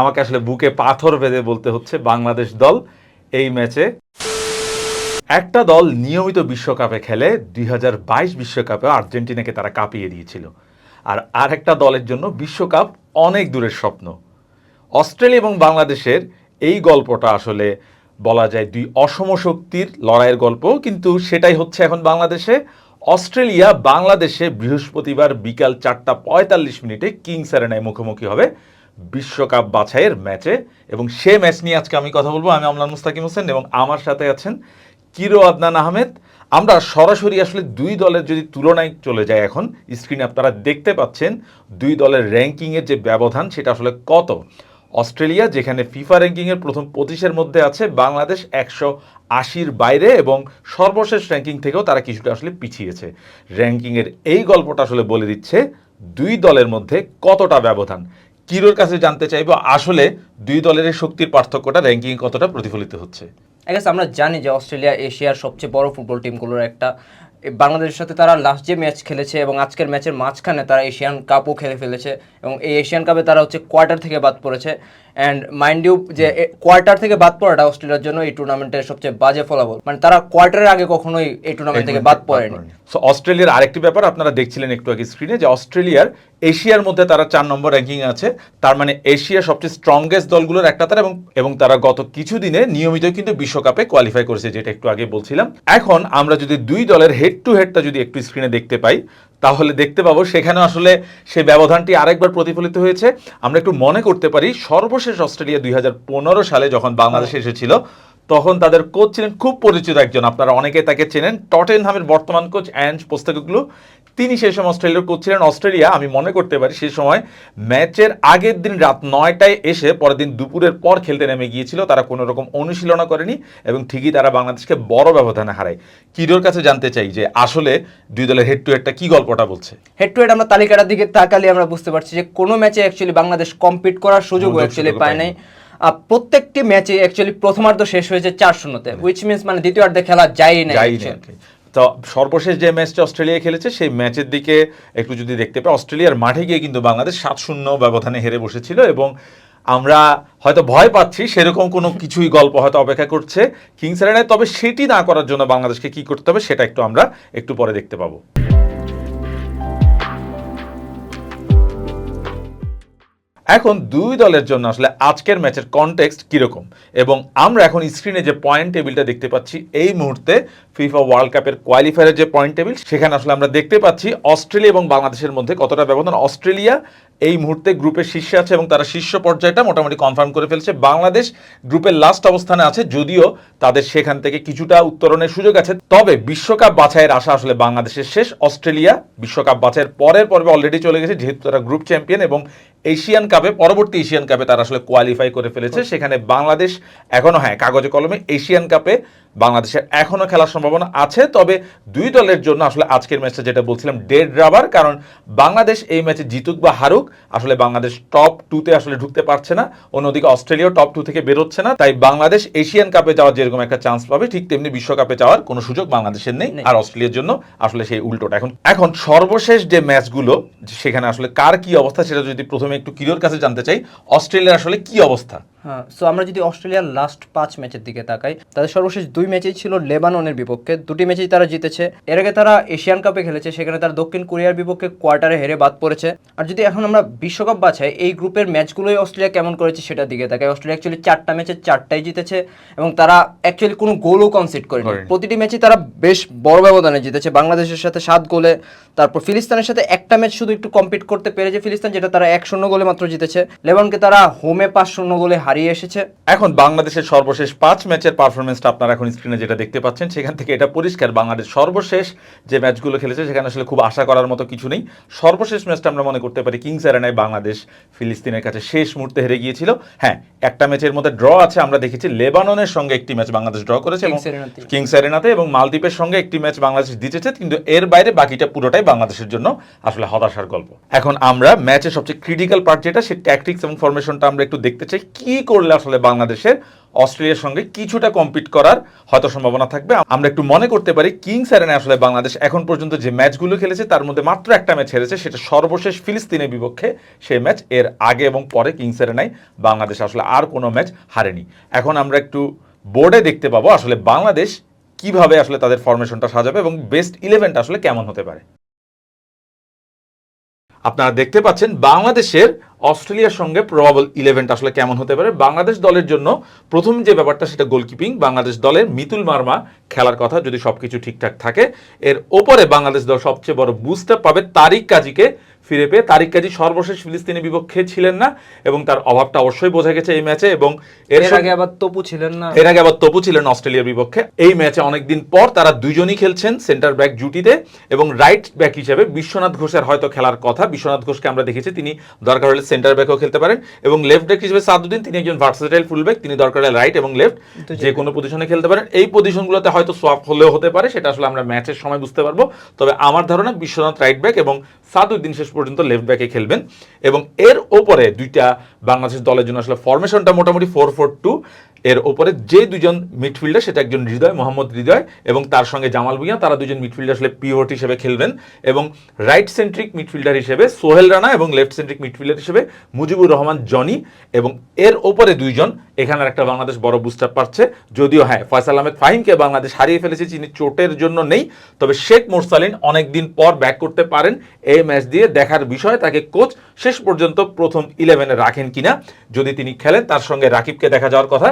আমাকে আসলে বুকে পাথর বেঁধে বলতে হচ্ছে বাংলাদেশ দল এই ম্যাচে। একটা দল নিয়মিত বিশ্বকাপে খেলে, দুই বিশ্বকাপে আর্জেন্টিনাকে তারা কাঁপিয়ে দিয়েছিল। আর আরেকটা দলের জন্য বিশ্বকাপ অনেক দূরের স্বপ্ন। অস্ট্রেলিয়া এবং বাংলাদেশের এই গল্পটা আসলে বলা যায় দুই অসম শক্তির লড়াইয়ের গল্প, কিন্তু সেটাই হচ্ছে এখন বাংলাদেশে। অস্ট্রেলিয়া বাংলাদেশে বৃহস্পতিবার বিকাল চারটা পঁয়তাল্লিশ মিনিটে কিংস অ্যারেনায় মুখোমুখি হবে। বিশ্বকাপ বাছাইয়ের ম্যাচে। এবং সে ম্যাচ নিয়ে আজকে আমি কথা বলব। আমি আমলান মুস্তাকিম হোসেন এবং আমার সাথে আছেন কিরো আদনান আহমেদ। আমরা সরাসরি আসলে দুই দলের যদি তুলনায় চলে যায় এখন স্ক্রিনে আপনারা দেখতে পাচ্ছেন দুই দলের র্যাঙ্কিংয়ের যে ব্যবধান, সেটা আসলে কত? অস্ট্রেলিয়া, যেখানে ফিফা র্যাঙ্কিংয়ের প্রথম পঁচিশের মধ্যে আছে, বাংলাদেশ একশো আশির বাইরে এবং সর্বশেষ র্যাঙ্কিং থেকেও তারা কিছুটা আসলে পিছিয়েছে। র্যাঙ্কিংয়ের এই গল্পটা আসলে বলে দিচ্ছে দুই দলের মধ্যে কতটা ব্যবধান। কিরোর কাছে জানতে চাইব, আসলে দুই দলের শক্তির পার্থক্যটা র্যাঙ্কিং কতটা প্রতিফলিত হচ্ছে? আমরা জানি যে অস্ট্রেলিয়া এশিয়ার সবচেয়ে বড় ফুটবল টিমগুলোর একটা বাংলাদেশের সাথে তারা লাস্ট যে ম্যাচ খেলেছে এবং আজকের ম্যাচের মাঝখানে তারা এশিয়ান কাপও খেলে ফেলেছে এবং এই এশিয়ান কাপে তারা হচ্ছে কোয়ার্টার থেকে বাদ পড়েছে। অ্যান্ড মাইন্ড ইউ যে কোয়ার্টার থেকে বাদ পড়াটা অস্ট্রেলিয়ার জন্য এই টুর্নামেন্টের সবচেয়ে বাজে ফলাফল। মানে তারা কোয়ার্টারের আগে কখনোই এই টুর্নামেন্ট থেকে বাদ পড়েনি। সো অস্ট্রেলিয়ার আরেকটি ব্যাপার আপনারা দেখছিলেন একটু আগে স্ক্রিনে যে অস্ট্রেলিয়ার এশিয়ার মধ্যে তারা চার নম্বর র্যাঙ্কিং আছে। তার মানে এশিয়ার সবচেয়ে স্ট্রংগেস্ট দলগুলোর একটা তারা এবং এবং তারা গত কিছু দিনে নিয়মিত কিন্তু বিশ্বকাপে কোয়ালিফাই করেছে যেটা একটু আগে বলছিলাম। এখন আমরা যদি দুই দলের হেড টু হেডটা যদি একটু স্ক্রিনে দেখতে পাই তাহলে দেখতে পাবো সেখানে আসলে সেই ব্যবধানটি আরেকবার প্রতিফলিত হয়েছে। আমরা একটু মনে করতে পারি সর্বশেষ অস্ট্রেলিয়া দুই হাজার পনেরো সালে যখন বাংলাদেশে এসেছিল তখন তাদের কোচ ছিলেন খুব পরিচিত একজন আপনারা অনেকে তাকে চেনেন টটেনহামের বর্তমান কোচ অ্যান্ড পোস্তাকুগলু তিনি সেই সময় অস্ট্রেলিয়ার কোচ ছিলেন। অস্ট্রেলিয়া আমি মনে করতে পারি সেই সময় ম্যাচের আগের দিন রাত নয়টায় এসে পরের দিন দুপুরের পর খেলতে নেমে গিয়েছিল। তারা কোনো রকম অনুশীলনা করেনি এবং ঠিকই তারা বাংলাদেশকে বড় ব্যবধানে হারায়। কিরোর কাছে জানতে চাই যে আসলে দুই দলের হেড টু হেডটা কি গল্পটা বলছে? হেড টু হেড আমরা তালিকাটার দিকে তাকালে আমরা বুঝতে পারছি যে কোনো ম্যাচে অ্যাকচুয়ালি বাংলাদেশ কম্পিট করার সুযোগ সুযোগ অ্যাকচুয়ালি পায় নাই। প্রত্যেকটি ম্যাচে অ্যাকচুয়ালি প্রথমার্ধ শেষ হয়েছে চার শূন্যতে উইচ মিনস মানে দ্বিতীয়ার্ধে খেলা যায়ই না যাই না তো সর্বশেষ যে ম্যাচটা অস্ট্রেলিয়া খেলেছে সেই ম্যাচের দিকে একটু যদি দেখতে পাই অস্ট্রেলিয়ার মাঠে গিয়ে কিন্তু বাংলাদেশ সাত শূন্য ব্যবধানে হেরে বসেছিল এবং আমরা হয়তো ভয় পাচ্ছি সেরকম কোনো কিছুই গল্প হয়তো অপেক্ষা করছে কিংস তবে সেটি না করার জন্য বাংলাদেশকে কি করতে হবে সেটা একটু আমরা একটু পরে দেখতে পাবো। এখন দুই দলের জন্য আসলে আজকের ম্যাচের কনটেক্সট কীরকম? এবং আমরা এখন স্ক্রিনে যে পয়েন্ট টেবিলটা দেখতে পাচ্ছি, এই মুহূর্তে ফিফা ওয়ার্ল্ড কাপের কোয়ালিফায়ারের যে পয়েন্ট টেবিল সেখানে আসলে আমরা দেখতে পাচ্ছি অস্ট্রেলিয়া এবং বাংলাদেশের মধ্যে কতটা ব্যবধান। অস্ট্রেলিয়া এই মুহূর্তে গ্রুপের শীর্ষে আছে এবং তারা শীর্ষ পর্যায়টা মোটামুটি কনফার্ম করে ফেলছে। বাংলাদেশ গ্রুপের লাস্ট অবস্থানে আছে, যদিও তাদের সেখান থেকে কিছুটা উত্তরণের সুযোগ আছে। তবে বিশ্বকাপ বাছাইয়ের আশা আসলে বাংলাদেশের শেষ। অস্ট্রেলিয়া বিশ্বকাপ বাছাইয়ের পরের পর্বে অলরেডি চলে গেছে, যেহেতু তারা গ্রুপ চ্যাম্পিয়ন এবং এশিয়ান কাপে পরবর্তী এশিয়ান কাপে তারা আসলে কোয়ালিফাই করে ফেলেছে। সেখানে বাংলাদেশ এখনও হ্যাঁ কাগজে কলমে এশিয়ান কাপে বাংলাদেশের এখনও খেলার সম্ভাবনা আছে। তবে দুই দলের জন্য আসলে আজকের ম্যাচটা যেটা বলছিলাম ডেড রাবার কারণ বাংলাদেশ এই ম্যাচে জিতুক বা হারুক আসলে বাংলাদেশ টপ টুতে আসলে ঢুকতে পারছে না। অন্যদিকে অস্ট্রেলিয়াও টপ টু থেকে বেরোচ্ছে না। তাই বাংলাদেশ এশিয়ান কাপে যাওয়ার যেরকম একটা চান্স পাবে ঠিক তেমনি বিশ্বকাপে যাওয়ার কোনো সুযোগ বাংলাদেশের নেই। নেই। আর অস্ট্রেলিয়ার জন্য আসলে সেই উল্টোটা। এখন এখন সর্বশেষ যে ম্যাচগুলো সেখানে আসলে কার কি অবস্থা সেটা যদি প্রথমে একটু কিরোর কাছে জানতে চাই অস্ট্রেলিয়ার আসলে কি অবস্থা? সো আমরা যদি অস্ট্রেলিয়ার লাস্ট পাঁচ ম্যাচের দিকে তাকাই তাদের সর্বশেষ দুই ম্যাচেই ছিল লেবাননের বিপক্ষে। দুটি ম্যাচেই তারা জিতেছে। এর আগে তারা এশিয়ান কাপে খেলেছে সেখানে তারা দক্ষিণ কোরিয়ার বিপক্ষে কোয়ার্টারে হেরে বাদ পড়েছে। আর যদি এখন আমরা বিশ্বকাপ বাছাই এই গ্রুপের ম্যাচগুলোই অস্ট্রেলিয়া কেমন করেছে সেটার দিকে তাকাই। অস্ট্রেলিয়া অ্যাকচুয়ালি চারটা ম্যাচে চারটাই জিতেছে এবং তারা অ্যাকচুয়ালি কোনো গোলও কনসিড করেনি। প্রতিটি ম্যাচই তারা বেশ বড় ব্যবধানে জিতেছে। বাংলাদেশের সাথে সাত গোলে তারপর ফিলিস্তানের সাথে একটা ম্যাচ শুধু একটু কম্পিট করতে পেরেছে ফিলিস্তান যেটা তারা এক শূন্য গোলে মাত্র জিতেছে। লেবানকে তারা হোমে পাঁচ শূন্য গোলে হারিয়ে এসেছে। এখন বাংলাদেশের সর্বশেষ পাঁচ ম্যাচের পারফরমেন্সটা আপনারা এখন স্ক্রিনে যেটা দেখতে পাচ্ছেন সেখান থেকে এটা পরিষ্কার বাংলাদেশ সর্বশেষ যে ম্যাচগুলো খেলেছে সেখানে আসলে খুব আশা করার মতো কিছু নেই। সর্বশেষ ম্যাচটা আমরা মনে করতে পারি কিংস অ্যারেনায় বাংলাদেশ ফিলিস্তিনের কাছে শেষ মুহূর্তে হেরে গিয়েছিল। হ্যাঁ একটা ম্যাচের মধ্যে ড্র আছে আমরা দেখেছি লেবাননের সঙ্গে একটি ম্যাচ বাংলাদেশ ড্র করেছে এবং কিংস অ্যারেনাতে। কিংস অ্যারেনাতে এবং মালদ্বীপের সঙ্গে একটি ম্যাচ বাংলাদেশ জিতেছে কিন্তু এর বাইরে বাকিটা পুরোটাই বাংলাদেশের জন্য আসলে হতাশার গল্প। এখন আমরা ম্যাচের সবচেয়ে ক্রিটিক্যাল পার্ট যেটা সে ট্যাকটিক্স এবং ফরমেশনটা আমরা একটু দেখতে চাই। কি করলে আসলে বাংলাদেশের অস্ট্রেলিয়ার সঙ্গে কিছুটা কম্পিট করার হয়তো সম্ভাবনা থাকবে। আমরা একটু মনে করতে পারি কিংস অ্যারেনে আসলে বাংলাদেশ এখন পর্যন্ত যে ম্যাচগুলো খেলেছে, তার মধ্যে মাত্র একটা ম্যাচ হেরেছে, সেটা সর্বশেষ ফিলিস্তিনের বিপক্ষে সেই ম্যাচ। এর আগে এবং পরে কিংস অ্যারেনায় বাংলাদেশ আসলে আর কোনো ম্যাচ হারেনি। এখন আমরা একটু বোর্ডে দেখতে পাবো আসলে বাংলাদেশ কীভাবে আসলে তাদের ফরমেশনটা সাজাবে এবং বেস্ট ইলেভেনটা আসলে কেমন হতে পারে। আপনারা দেখতে পাচ্ছেন বাংলাদেশের অস্ট্রেলিয়ার সঙ্গে প্রবাবল ইলেভেনটা আসলে কেমন হতে পারে। বাংলাদেশ দলের জন্য প্রথম যে ব্যাপারটা সেটা গোলকিপিং বাংলাদেশ দলের মিতুল মার্মা খেলার কথা যদি সবকিছু ঠিকঠাক থাকে, এর ওপরে বাংলাদেশ দল সবচেয়ে বড় বুস্টটা পাবে তারিক কাজীকে ফিরে পেয়ে তারিক কাজী সর্বশেষ ফিলিস্তিনের বিপক্ষে ছিলেন না এবং তার অভাবটা অবশ্যই বোঝা গেছে এই ম্যাচে এবং এর এর আগে আবার তপু ছিলেন না। এর আগে আবার তপু ছিলেন অস্ট্রেলিয়ার বিপক্ষে। এই ম্যাচে অনেকদিন পর তারা দুজনই খেলছেন সেন্টার ব্যাক জুটিতে এবং রাইট ব্যাক হিসেবে বিশ্বনাথ ঘোষের হয়তো খেলার কথা। বিশ্বনাথ ঘোষকে আমরা দেখেছি তিনি দরকার হলে সেন্টার ব্যাকও খেলতে পারেন এবং লেফট ব্যাক হিসেবে সাদুদ্দিন তিনি একজন ভার্সেটাইল ফুলব্যাক তিনি দরকার হলে রাইট এবং লেফট যে কোনো পজিশনে খেলতে পারেন। এই পজিশনগুলোতে হয়তো সোয়াপ হলেও হতে পারে সেটা আসলে আমরা ম্যাচের সময় বুঝতে পারব। তবে আমার ধারণা বিশ্বনাথ রাইট ব্যাক এবং সাদুদ্দিন শেষ পর্যন্ত লেফট ব্যাকে খেলবেন। এবং এর ওপরে দুইটা বাংলাদেশ দলের জন্য আসলে ফরমেশনটা মোটামুটি ফোর ফোর টু এর ওপরে যে দুজন মিডফিল্ডার সেটা একজন হৃদয়, মোহাম্মদ হৃদয়, এবং তার সঙ্গে জামাল ভুঁইয়া, তারা দুজন মিডফিল্ডার আসলে পিওট হিসেবে খেলবেন। এবং রাইট সেন্ট্রিক মিডফিল্ডার হিসেবে সোহেল রানা এবং লেফট সেন্ট্রিক মিডফিল্ডার হিসেবে মুজিবুর রহমান, জনি। এবং এর ওপরে দুইজন এখানের একটা বাংলাদেশ বড় বুস্টার পাচ্ছে। যদিও হ্যাঁ ফয়সাল আহমেদ ফাহিমকে বাংলাদেশ হারিয়ে ফেলেছে তিনি চোটের জন্য নেই। তবে শেখ মোরসালিন অনেকদিন পর ব্যাক করতে পারেন এই ম্যাচ দিয়ে। দেখার বিষয়, তাকে কোচ শেষ পর্যন্ত প্রথম ইলেভেনে রাখেন কিনা, যদি তিনি খেলেন, তার সঙ্গে রাকিবকে দেখা যাওয়ার কথা।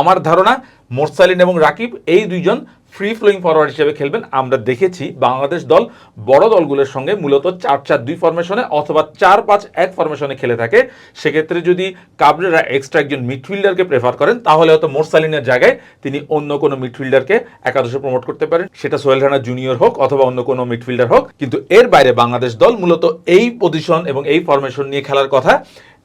আমার ধারণা মোরসালিন এবং রাকিব এই দুইজন ফ্রি ফ্লোয়িং ফরওয়ার্ড হিসেবে খেলবেন। আমরা দেখেছি বাংলাদেশ দল বড় দলগুলোর সঙ্গে মূলত চার চার দুই ফরমেশনে অথবা চার পাঁচ এক ফরমেশনে খেলে থাকে। সেক্ষেত্রে যদি কাবরেরা এক্সট্রা একজন মিডফিল্ডারকে প্রেফার করেন, তাহলে হয়তো মোরসালিনের জায়গায় তিনি অন্য কোনো মিডফিল্ডারকে একাদশে প্রমোট করতে পারেন। সেটা সোহেল রানা জুনিয়র হোক অথবা অন্য কোনো মিডফিল্ডার হোক। কিন্তু এর বাইরে বাংলাদেশ দল মূলত এই পজিশন এবং এই ফরমেশন নিয়ে খেলার কথা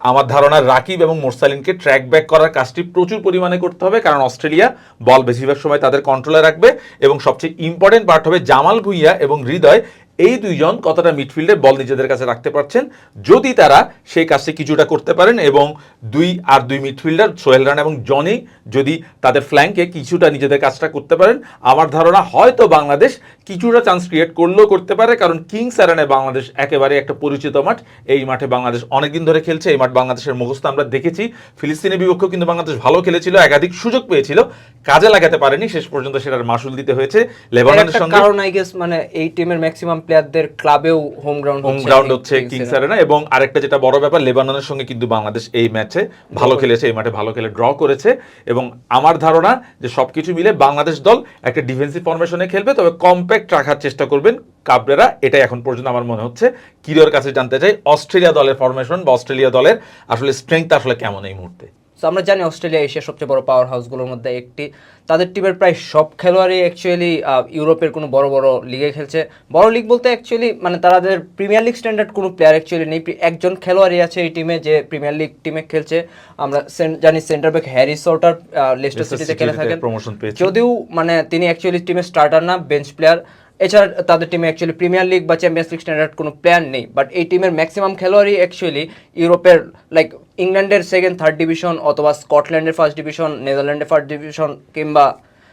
আমার ধারণা রাকিব এবং মোরসালিনকে ট্র্যাক ব্যাক করার কাজটি প্রচুর পরিমাণে করতে হবে, কারণ অস্ট্রেলিয়া বল বেশিরভাগ সময় তাদের কন্ট্রোলে রাখবে এবং সবচেয়ে ইম্পর্টেন্ট পার্ট হবে জামাল ভুইয়া এবং হৃদয় এই দুইজন কতটা মিডফিল্ডে বল নিজেদের কাছে রাখতে পারছেন? যদি তারা সেই কাজটি কিছুটা করতে পারেন এবং দুই আর দুই মিডফিল্ডার সোহেল রানা এবং জনি যদি তাদের ফ্ল্যাঙ্কে কিছুটা নিজেদের কাজটা করতে পারেন আমার ধারণা হয়তো বাংলাদেশ কিছুটা চান্স ক্রিয়েট করলেও করতে পারে কারণ কিংস অ্যারেনে বাংলাদেশ একেবারে একটা পরিচিত মাঠ। এই মাঠে বাংলাদেশ অনেকদিন ধরে খেলছে এই মাঠ বাংলাদেশের মুখস্থ আমরা দেখেছি। ফিলিস্তিনের বিপক্ষেও কিন্তু বাংলাদেশ ভালো খেলেছিল একাধিক সুযোগ পেয়েছিল কাজে লাগাতে পারেনি শেষ পর্যন্ত সেটার মাসুল দিতে হয়েছে লেবাননের সঙ্গে। কারণ আই গেস মানে এই টিমের ম্যাক্সিমাম প্লেয়ারদের ক্লাবেও হোম গ্রাউন্ড হোম গ্রাউন্ড হচ্ছে কিংস অ্যারেনা এবং আরেকটা যেটা বড় ব্যাপার লেবাননের সঙ্গে কিন্তু বাংলাদেশ এই ম্যাচে ভালো খেলেছে এই মাঠে ভালো খেলে ড্র করেছে এবং আমার ধারণা যে সবকিছু মিলে বাংলাদেশ দল একটা ডিফেন্সিভ ফরমেশনে খেলবে তবে কম্প্যাক্ট রাখার চেষ্টা করবেন কাবরেরা এটাই এখন পর্যন্ত আমার মনে হচ্ছে। কিরোর কাছে জানতে চাই অস্ট্রেলিয়া দলের ফরমেশন বা অস্ট্রেলিয়া দলের আসলে স্ট্রেংথ আসলে কেমন এই মুহূর্তে? তো আমরা জানি অস্ট্রেলিয়া এশিয়ার সবচেয়ে বড় পাওয়ার হাউসগুলোর মধ্যে একটি। তাদের টিমের প্রায় সব খেলোয়াড়ই অ্যাকচুয়ালি ইউরোপের কোনো বড় বড় লিগে খেলছে। বড় লিগ বলতে অ্যাকচুয়ালি মানে তাদের প্রিমিয়ার লিগ স্ট্যান্ডার্ড কোনো প্লেয়ার অ্যাকচুয়ালি নেই। একজন খেলোয়াড়ই আছে এই টিমে যে প্রিমিয়ার লিগ টিমে খেলছে। আমরা জানি centre back Harry Souttar Leicester সিটিতে খেলে থাকেন। যদিও মানে তিনি অ্যাকচুয়ালি টিমের স্টার্টার না বেঞ্চ প্লেয়ার এছাড়া তাদের টিমে অ্যাকচুয়ালি প্রিমিয়ার লিগ বা চ্যাম্পিয়ন্স লিগ স্ট্যান্ডার্ড কোনো প্লেয়ার নেই বাট এই টিমের ম্যাক্সিমাম খেলোয়াড়ই অ্যাকচুয়ালি ইউরোপের লাইক ইংল্যান্ডের সেকেন্ড থার্ড ডিভিশন অথবা স্কটল্যান্ডের ফার্স্ট ডিভিশন নেদারল্যান্ডের ফার্স্ট ডিভিশন কিংবা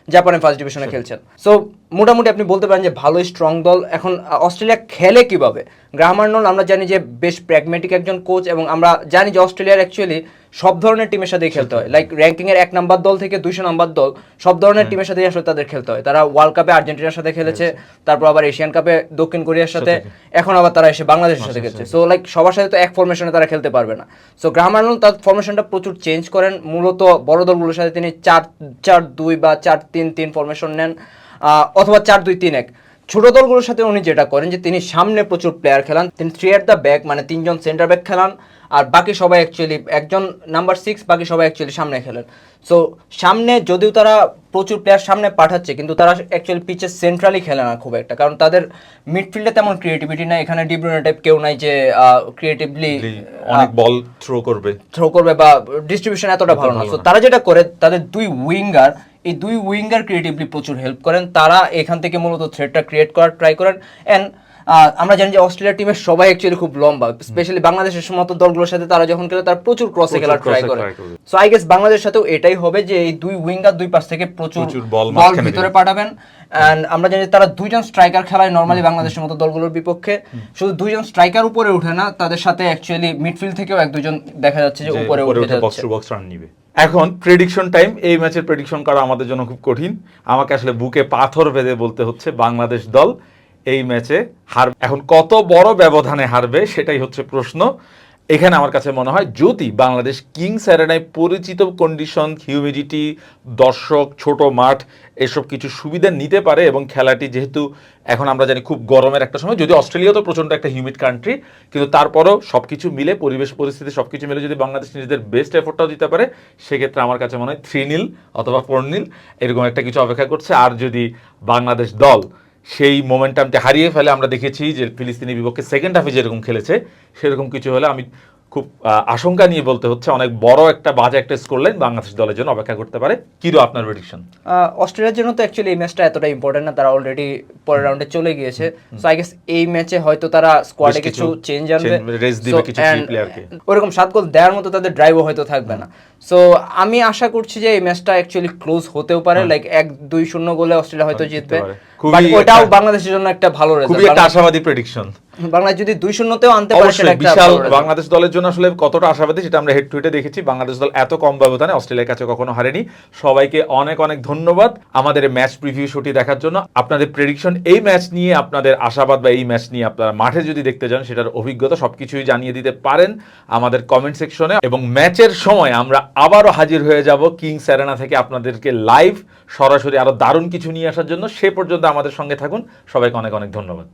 জাপানের ফার্স্ট ডিভিশনে খেলছেন। সো মোটামুটি আপনি বলতে পারেন যে ভালোই স্ট্রং দল। এখন অস্ট্রেলিয়া খেলে কীভাবে? গ্রাহাম আর্নল্ড আমরা জানি যে বেশ প্র্যাগমেটিক একজন কোচ এবং আমরা জানি যে অস্ট্রেলিয়ার অ্যাকচুয়ালি সব ধরনের টিমের সাথেই খেলতে হয়। লাইক র্যাঙ্কিং এর এক নাম্বার দল থেকে দুইশো নাম্বার দল সব ধরনের টিমের সাথেই আসলে তাদের খেলতে হয়। তারা ওয়ার্ল্ড কাপে আর্জেন্টিনার সাথে খেলেছে তারপর আবার এশিয়ান কাপে দক্ষিণ কোরিয়ার সাথে এখন আবার তারা এসে বাংলাদেশের সাথে খেলছে। সো লাইক সবার সাথে তো এক ফরমেশনে তারা খেলতে পারবে না। সো গ্রাহাম আর্নল্ড তার ফরমেশনটা প্রচুর চেঞ্জ করেন। মূলত বড় দলগুলোর সাথে তিনি চার চার দুই বা চার তিন তিন ফরমেশন নেন অথবা চার দুই তিন এক। ছোট দলগুলোর সাথে উনি যেটা করেন যে তিনি সামনে প্রচুর প্লেয়ার খেলান তিনি থ্রি অ্যাট দ্য ব্যাক মানে তিনজন সেন্টার ব্যাক খেলান আর বাকি সবাই অ্যাকচুয়ালি একজন নাম্বার সিক্স বাকি সবাই অ্যাকচুয়ালি সামনে খেলেন। সো সামনে যদিও তারা প্রচুর প্লেয়ার সামনে পাঠাচ্ছে কিন্তু তারা অ্যাকচুয়ালি পিচের সেন্ট্রালি খেলে না খুব একটা। কারণ তাদের মিডফিল্ডে তেমন ক্রিয়েটিভিটি নাই এখানে ডিব্রুনে টাইপ কেউ নাই যে ক্রিয়েটিভলি অনেক বল থ্রো করবে। থ্রো করবে বা ডিস্ট্রিবিউশন এতটা ভালো না। সো তারা যেটা করে তাদের দুই উইঙ্গার এই দুই উইঙ্গার ক্রিয়েটিভলি প্রচুর হেল্প করেন। তারা এখান থেকে মূলত থ্রেডটা ক্রিয়েট করার ট্রাই করেন। অ্যান্ড আমরা জানি যে অস্ট্রেলিয়া টিমের সবাই অ্যাকচুয়ালি খুব লম্বা স্পেশালি বাংলাদেশের মতো দলগুলোর সাথে তারা যখন খেলে তারা প্রচুর ক্রসে খেলার ট্রাই করে। সো আই গেস বাংলাদেশের সাথেও এটাই হবে যে এই দুই উইঙ্গার দুই পাশ থেকে প্রচুর বল ভিতরে পাঠাবেন। এন্ড আমরা জানি তারা দুইজন স্ট্রাইকার খেলায় নরমালি বাংলাদেশের মতো দলগুলোর বিপক্ষে। শুধু দুইজন স্ট্রাইকার উপরে উঠে না তাদের সাথে অ্যাকচুয়ালি মিডফিল্ড থেকেও এক দুজন দেখা যাচ্ছে যে উপরে উঠে যাচ্ছে। এখন প্রেডিকশন টাইম এই ম্যাচের প্রেডিকশন করা আমাদের জন্য খুব কঠিন। আমাকে আসলে বুকে পাথর বেঁধে বলতে হচ্ছে বাংলাদেশ দল। এই ম্যাচে হার এখন কত বড় ব্যবধানে হারবে সেটাই হচ্ছে প্রশ্ন। এখানে আমার কাছে মনে হয় যদি বাংলাদেশ কিংস অ্যারেনায় পরিচিত কন্ডিশন হিউমিডিটি দর্শক, ছোট মাঠ, এসব কিছু সুবিধা নিতে পারে এবং খেলাটি যেহেতু এখন আমরা জানি খুব গরমের একটা সময় যদি অস্ট্রেলিয়া তো প্রচণ্ড একটা হিউমিড কান্ট্রি কিন্তু তারপরও সব কিছু মিলে, পরিবেশ পরিস্থিতি সব কিছু মিলে যদি বাংলাদেশ নিজেদের বেস্ট এফোর্টটাও দিতে পারে, সেক্ষেত্রে আমার কাছে মনে হয় থ্রি নীল অথবা ফোর নীল এরকম একটা কিছু অপেক্ষা করছে। আর যদি বাংলাদেশ দল সেই মোমেন্টামটা হারিয়ে ফেলে আমরা দেখেছি যে ফিলিস্তিনি বিপক্ষে সেকেন্ড হাফে যেরকম খেলেছে সেরকম কিছু হলে আমি খুব আশঙ্কা নিয়ে বলতে হচ্ছে অনেক বড় একটা বাজে একটা স্কোর লাইন বাংলাদেশ দলের জন্য অপেক্ষা করতে পারে। কিরো আপনার প্রেডিকশন অস্ট্রেলিয়ার জন্য তো অ্যাকচুয়ালি এই ম্যাচটা এতটা ইম্পর্টেন্ট না তারা অলরেডি পরের রাউন্ডে চলে গিয়েছে। সো আই গেস এই ম্যাচে হয়তো তারা স্কোয়াডে কিছু চেঞ্জ আনবে। rest দিবে কিছু player-কে। ওরকম সাত গোল দেওয়ার মতো তাদের ড্রাইভও হয়তো থাকবে না। সো আমি আশা করছি যে এই ম্যাচটা অ্যাকচুয়ালি ক্লোজ হতেও পারে লাইক এক দুই শূন্য গোলে অস্ট্রেলিয়া হয়তো জিতবে। বাট ওটাও বাংলাদেশের জন্য একটা ভালো খুবই একটা আশাবাদী প্রেডিকশন বাংলাদেশ যদি দুই শূন্যতেও আনতে পারে সেটা একটা বিশাল বাংলাদেশ দলের জন্য আসলে কতটা আশাবাদী সেটা আমরা হেড টু হেডে দেখেছি। বাংলাদেশ দল এত কম ব্যবধানে অস্ট্রেলিয়ার কাছে কখনো হারেনি। সবাইকে অনেক অনেক ধন্যবাদ আমাদের ম্যাচ প্রিভিউ শোটি দেখার জন্য। আপনাদের প্রেডিকশন এই ম্যাচ নিয়ে আপনাদের আশাবাদ বা এই ম্যাচ নিয়ে আপনারা মাঠে যদি দেখতে যান সেটার অভিজ্ঞতা সবকিছুই জানিয়ে দিতে পারেন আমাদের কমেন্ট সেকশনে এবং ম্যাচের সময় আমরা আবারও হাজির হয়ে যাব কিংস অ্যারেনা থেকে আপনাদেরকে লাইভ সরাসরি আরও দারুণ কিছু নিয়ে আসার জন্য। সে পর্যন্ত আমাদের সঙ্গে থাকুন। সবাইকে অনেক অনেক ধন্যবাদ।